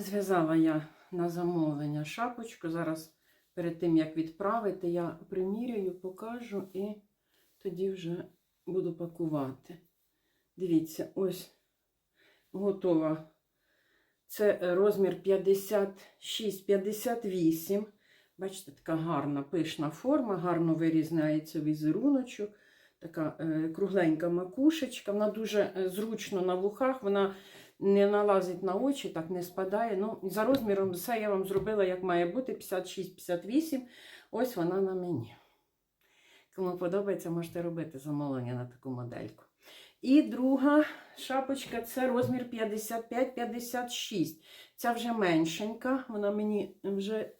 зв'язала я на замовлення шапочку. Зараз перед тим, як відправити, я приміряю, покажу і тоді вже буду пакувати. Дивіться, ось готова. Це розмір 56-58. Бачите, така гарна пишна форма, гарно вирізняється візеруночок. Така е, кругленька макушечка. Вона дуже е, зручно на вухах, вона не налазить на очі, так не спадає. Ну, за розміром все я вам зробила, як має бути, 56-58. Ось вона на мені. Кому подобається, можете робити замовлення на таку модельку. І друга шапочка це розмір 55-56. Ця вже меншенька, вона мені вже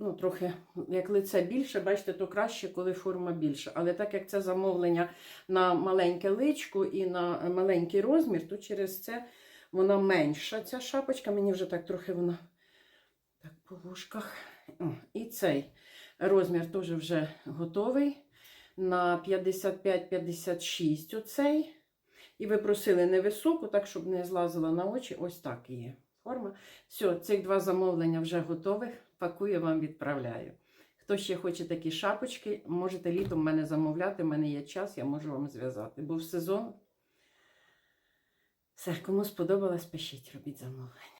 ну, трохи як лице більше, бачите, то краще, коли форма більша. Але так як це замовлення на маленьке личко і на маленький розмір, то через це вона менша. Ця шапочка, мені вже так трохи вона так по вушках. І цей розмір теж вже готовий. На 55-56 оцей. І ви просили невисоку, так, щоб не злазила на очі. Ось так є форма. Все, цих два замовлення вже готових. Пакую вам, відправляю. Хто ще хоче такі шапочки, можете літом мене замовляти, в мене є час, я можу вам зв'язати. Був сезон. Все, кому сподобалось, пишіть, робіть замовлення.